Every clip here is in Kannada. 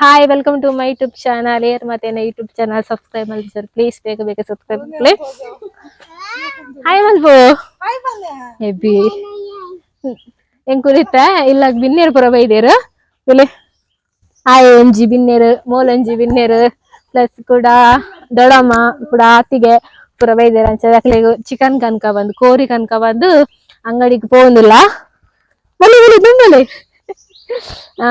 hi welcome to my YouTube channel air ಮತ್ತೆ ಯೂಟ್ಯೂಬ್ ಚಾನಲ್ ಸಬ್ಸ್ಕ್ರೈಬ್ ಮಾಡಿ ಸರ್ ಪ್ಲೀಸ್ ಬೇಗ ಬೇಗ ಸಬ್ಸ್ಕ್ರೈಬ್ ಮಾಡಿ ಹಾಯ್ ಮಲ್ಬು ಎಬ್ಬಿ ಹೆಂಗ್ ಕುರಿತ ಇಲ್ಲ ಬಿನ್ನೇರು ಪುರ ಬೈದೇರು ಇಲ್ಲಿ ಹಾಯ್ ಒಂಜಿ ಬಿನ್ನೇರು ಮೋಲೊಂಜಿ ಬಿನ್ನೇರು ಪ್ಲಸ್ ಕೂಡ ದೊಡಮ್ಮ ಕೂಡ ಆತಿಗೆ ಪುರ ಬೈದೇರು ಅಂಚ ಅಕ್ಲೆಗ್ ಚಿಕನ್ ಕನ್ಕ ಬಂದು ಕೋರಿ ಕನ್ಕ ಬಂದು ಅಂಗಡಿಗೆ ಪೋಂದಿಲ್ಲ ಬಲಿ ಬಲಿ ದುಂಬಲಿ ಆ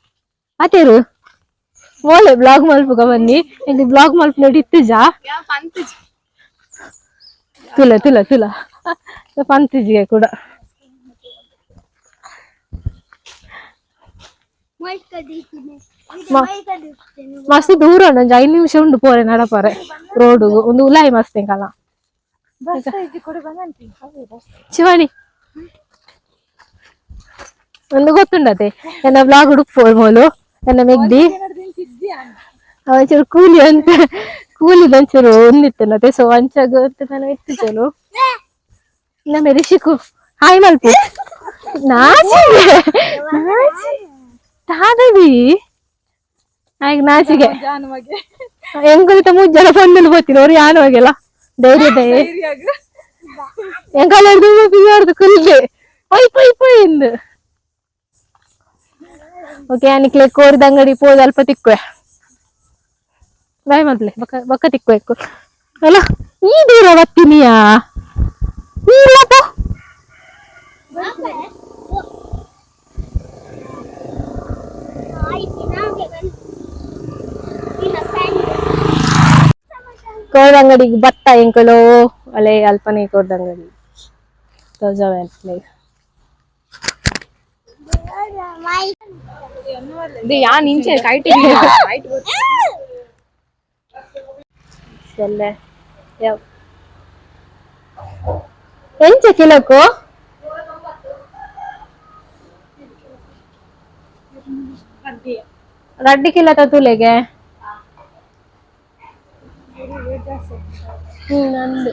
ಅತೇರು ಮೋಲೆ ಬ್ಲಾಗ್ ಮಲ್ಪುಗ ಬನ್ನಿ ಎಂಗ್ ಬ್ಲಾಗ್ ಮಲ್ಪ್ ನಡಿತ್ತು ಜಾ ಯಾ ಪಂತಜ್ ತುಲ ತುಲ ತುಲ ಪಂತಿಜಿಗೆ ಕೂಡ ಮ- ಮಸ್ತ್ ದೂರ ಉಂಡು ಒಂಜಿ ಐದು ನಿಮಿಷ ಉಂಡು ಪೋರೆ ನಡಪರೆ ರೋಡ್ ಒಂದು ಉಲಾಯಿ ಮಸ್ತ್ ಎಂಕಲ್ಲ ಬಸ್ ಐತಿ ಕೊಡು ಬಂದಂತಿ ಶಿವಾನಿ ಒಂದು ಗೊತ್ತುಂಡತೆ ಎನ್ನ ಬ್ಲಾಗ್ ಹುಡುಕ್ ಪೋಲ್ ಮೋಲು ಎನ್ನ ಮೆಗ್ದಿ ಒಂಚೂರು ಕೂಲಿ ಅಂತ. ಕೂಲಿ ಒಂಚೂರು ಒಂದಿತ್ತನತೆ ಸೊ ಅಂಚಾಗ ಅಂತ ನಾನು ಇತ್ತು ಚಲು ನಮ್ಮ ರಿಷಿಕು ಹಾಯ್ ಮಲ್ಪು. ನಾಚಿಗೆ ತಾದವಿ ಆಗ ನಾಚಿಗೆ. ಜಾನುವಾಗಿ. ಎಂಗುಲಿತ ಜನ ಬಂದಲು ಗೊತ್ತಿಲ್ಲ ಅವ್ರು ಯಾನವಾಗೆಲ್ಲ ಹೋಗಿಲ್ಲ. ಧೈರ್ಯ ಧೈರ್ಯ. ಹಿರಿಯಾಗ ಎಂಕಲ್ಲ ಹಿಡಿದು ಕುಲ್ಗೆ. ಪೈ ಪೈ ಪೈ ಎಂದು. ಓಕೆ ಅನಿಕ್ಲೆ ಕೋರಿದ ಅಂಗಡಿ ಪೋದು ಅಲ್ಪ ತಿಕ್ಕುವೆ ಬಾಯ್ ಮಾಡ್ಲೆ ಬಕ್ಕ ಬಕ್ಕ ತಿಕ್ಕು ಅಲ್ಲ ಈ ದೂರ ಬರ್ತೀನಿಯಾ ಇಲ್ಲಪ್ಪ ಕೋರ್ದ ಅಂಗಡಿಗೆ ಭತ್ತ ಎಂಕಳು ಅಲೆ ಅಲ್ಪನೆ ಕೋರ್ದ ಅಂಗಡಿ ತೋಜಾವೆ ಇದು ಯಾ ನಿಂಚೆ ಕೈಟ್ ಕೈಟ್ ಸೆಲ್ಲೆ ಯಾವ ಎಂಚ ಕಿಲೋಕು ರಡ್ಡಿ ಕಿಲೋ ತುಲೆಗೆ ಹ್ಮ್ ನಂದು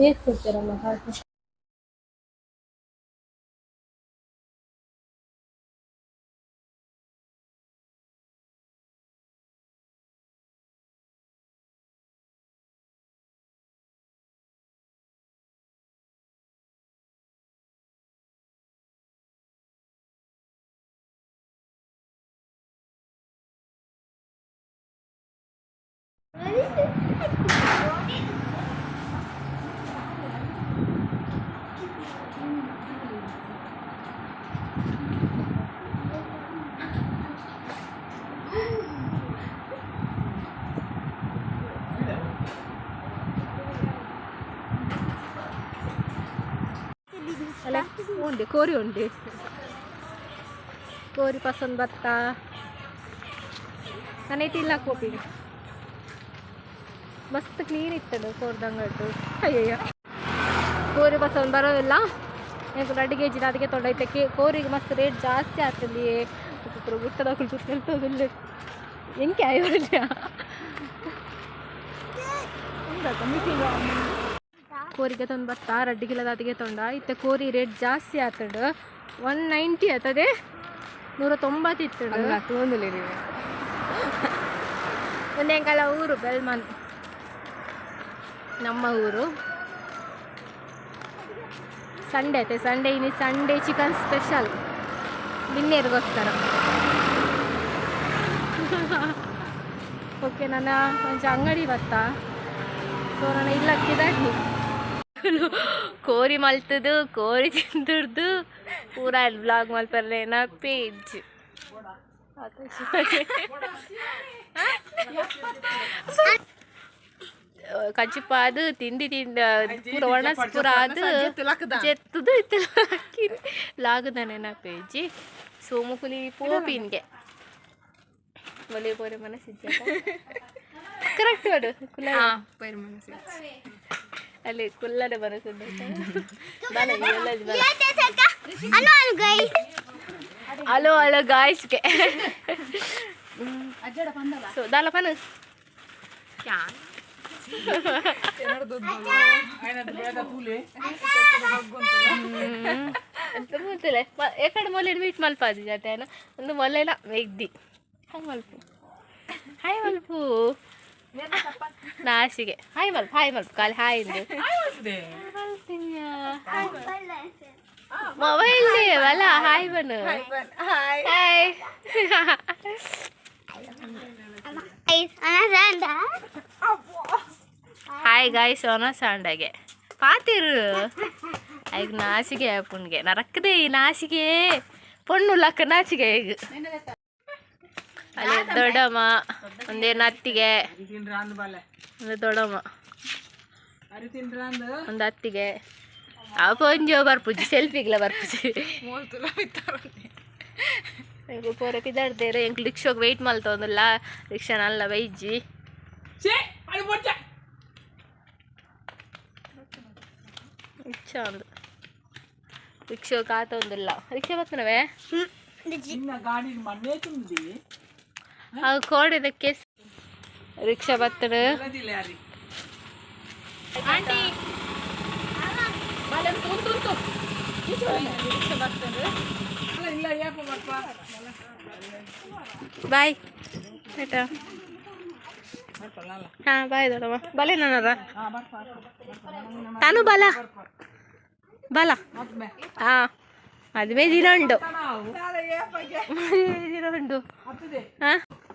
એ જ કુતરામાં ખાતું What is it? ಉಂಡೆ ಕೋರಿ ಉಂಡೆ ಕೋರಿ ಪಸಂದ್ ಭತ್ತ ನನೈತಿ ಇಲ್ಲ ಕೋಪಿ ಮಸ್ತ್ ಕ್ಲೀನ್ ಇತ್ತದು ಕೋರ್ದಂಗಟ್ಟು ಅಯ್ಯಯ್ಯ ಕೋರಿ ಪಸಂದ್ ಬರೋದಿಲ್ಲ ಈಗ ಎರಡು ಕೆ ಜಿನ ಅದಕ್ಕೆ ತೊಡೈತೆ ಕೇ ಕೋರಿಗೆ ಮಸ್ತ್ ರೇಟ್ ಜಾಸ್ತಿ ಆಗ್ತದೆ ಗುಟ್ಟದ ಕುಳಿತು ಎಂಕೆ ಆಯ್ತು ಕೋರಿಗೆ ತಂದು ಬರ್ತಾ ರೆಡ್ ಕಿಲದ ಅದಿಗೆ ತೊಂಡ ಇತ್ತೆ ಕೋರಿ ರೇಟ್ ಜಾಸ್ತಿ ಆತಡ್. ಒನ್ ನೈಂಟಿ ಆತದೆ ನೂರ ತೊಂಬತ್ತಿತ್ತು ಅಲ್ಲ ಒಂದೇ ಒಂದೇಂಕಲ ಊರು ಬೆಲ್ಮನ್ ನಮ್ಮ ಊರು. ಸಂಡೇ ಐತೆ ಸಂಡೇ ಇನ್ನು ಸಂಡೇ ಚಿಕನ್ ಸ್ಪೆಷಲ್ ಬಿನ್ನೇರಿಗೋಸ್ಕರ ಓಕೆ ನನ್ನ ಒಂಚ ಅಂಗಡಿ ಬರ್ತಾ. ಸೊ ನಾನು ಇಲ್ಲಕ್ಕಿದಾಗಿ ಕೋರಿ ಮಲ್ತದು, ಕೋರಿ ತಿಂದುರ್ದು, ಪೂರ ಬ್ಲಾಗ್ ಮಲ್ಪರ್ಲೇನ ಪೇಜ್ ಕಚ್ಚಿಪಾದು ತಿಂಡಿ ತಿಂದ, ಪೂರ ಒಣಸ್ ಪೂರ ಅದು ಜೆತ್ತದು ಇತ್ತು ಲಾಗದನೆ ನಾ ಪೇಜಿ ಸೋಮುಕುಲಿ ಪೋಪಿನ್ಗೆ. ಒಲೆ ಬೋರೆ ಮನಸ್ಸಿದ್ದ ಕರೆಕ್ಟ್ ಮಾಡು. ಕುಲ್ಲ ಪೈರ್ ಮನಸ್ಸಿ ಅಲ್ಲಿ ಕುಲ್ಲಡೆ ಮನಸ್ಸಿದ್ದ ಅಲೋ ಅಲೋ ಬಾಲ ಹಲೋ ಹಲೋ ಗಾಯ್ಸ್ಗೆ ಸೊ ದಾಲ ಪನು. ಗೊತ್ತಿಲ್ಲ. ಎಕಡೆ ಮೊಲೆ ಮೀಟ್ ಮಲ್ಪಾದಿ ಜಾತೆ ಒಂದು ಮೊಲೆನ ಮೆಗ್ದಿ ಹಾಯ್ ಮಲ್ಪು. ಹಾಯ್ ಮಲ್ಪು. ನಾಸಿಗೆ ಹಾಯ್ ಮಲ್ಪು ಹಾಯ್ ಮಲ್ಪು ಖಾಲಿ ಹಾಯ್ ಇಂದು mobile ವಲ hi ಬನು hi hi ಗಾಯ್ Sona ಸಾಂಡಗೆ ಪಾತಿರು ಈಗ ನಾಸಿಗೆ ಪುಣ್ಗೆ ನರಕದೆ ಈ ನಾಸಿಗೆ ಪೊಣ್ಣು ಲಕ್ಕ ನಾಚಿಗೆ ಈಗ ಅಲ್ಲಿ ದೊಡ್ಡಮ್ಮ ಒಂದೇ ನತ್ತಿಗೆ ಒಂದು ದೊಡ್ಡಮ್ಮ ಒಂದು ಅತ್ತಿಗೆ ಅವ ಪೊಂಜೋ ಬರ್ಪುಜಿ ಸೆಲ್ಫಿಗ್ಲ ಬರ್ಪುಜಿ ಈಗ ಪೂರ ಪಿದಾಡ್ದೇರೆ ಎಂಕ್ ರಿಕ್ಷೋಗ್ ವೆಯ್ಟ್ ಮಲ್ತೊಂದುಲ್ಲ ರಿಕ್ಷಾನಲ್ಲ ಬೈಜಿ ಇಚ್ಛ ಒಂದು ರಿಕ್ಷಾ ಕಾತೊಂದಿಲ್ಲ ರಿಕ್ಷಾ ಬರ್ತನವೇ ಅವು ಕೋಡಿದಕ್ಕೆ ರಿಕ್ಷಾ ಬರ್ತಡ ಆಂಟಿ. ಬಾಯ್. ಆಯ್ತಾ? ಹಾಂ ಬಾಯ್ ದೊಡವ ಬಲೆ ನನ್ನದ. ತಾನು ಬಲ? ಬಲ? ಹಾಂ. ಮದುವೆ ದಿನ ಉಂಟು ಮದುವೆ ದಿನ ಹಾಂ?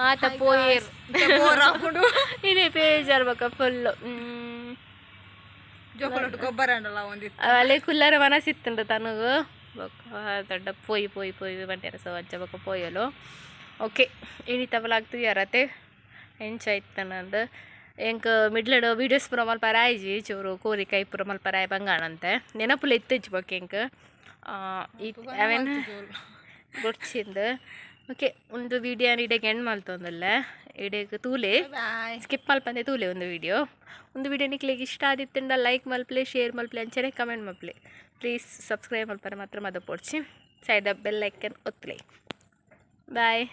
ಆತ ಪೋಯರ್ ಇದೇ ಪೇಜರ್ ಬಕ್ಕ ಫುಲ್ಲು ಜೋಕೊಲೊಟ್ಟು ಗೊಬ್ಬರ ಉಂಡಲ್ಲ ಒಂದಿತ್ತು ಅಲ್ಲಿ ಕುಲ್ಲರ ಮನಸ್ಸಿತ್ತಂಡ ತನಗೂ ಬೊಕ್ಕ ದೊಡ್ಡ ಪೋಯಿ ಪೋಯಿ ಪೋಯಿ ಬಂಟ್ಯಾರ ಸೊ ಅಂಚ ಬೊಕ್ಕ ಪೋಯಲು ಓಕೆ ಇನಿ ತಬಲಾಗ್ತದೆ ಯಾರತ್ತೆ ಎಂಚಾಯ್ತು ತನ್ನದು ಎಂಕ್ ಮಿಡ್ಲಡು ವೀಡಿಯೋಸ್ ಪುರ ಮಲ್ಪರ ಆಯ್ಜಿ ಚೂರು ಕೋರಿಕಾಯಿ ಪುರ ಮಲ್ಪರ ಆಯ್ ಬಂಗಾಣಂತೆ ನೆನಪುಲ ಎತ್ತಿಜ್ಜಿ ಬೊಕ್ಕ ಎಂಕ್ ಈ ಅವೇನ್ ಗೊಡ್ಚಿಂದು ಓಕೆ ಒಂದು ವಿಡಿಯೋ ಇಡೆಗೆ ಎಂಡ್ ಮಲ್ತೊಂದಲ್ಲ ಇಡೆಗೆ ತೂಲೆ. ಸ್ಕಿಪ್ ಮಲ್ಪಂದೆ ತೂಲೆ ಒಂದು ವಿಡಿಯೋ ಒಂದು ವಿಡಿಯೋ ನಿಕ್ಲಿಗೆ ಇಷ್ಟ ಆದಿತ್ತಿಂದ ಲೈಕ್ ಮಲ್ಪ್ಲೆ ಶೇರ್ ಮಲ್ಪ್ಲೆ ಅಂಚನೆ ಕಮೆಂಟ್ ಮಲ್ಪ್ಲೆ ಪ್ಲೀಸ್ ಸಬ್ಸ್ಕ್ರೈಬ್ ಮಲ್ಪರೆ ಮಾತ್ರ ಮದ ಪೋಡ್ಸಿ ಸೈಡ್ ಬೆಲ್ ಐಕನ್ ಒತ್ತಲೆ ಬಾಯ್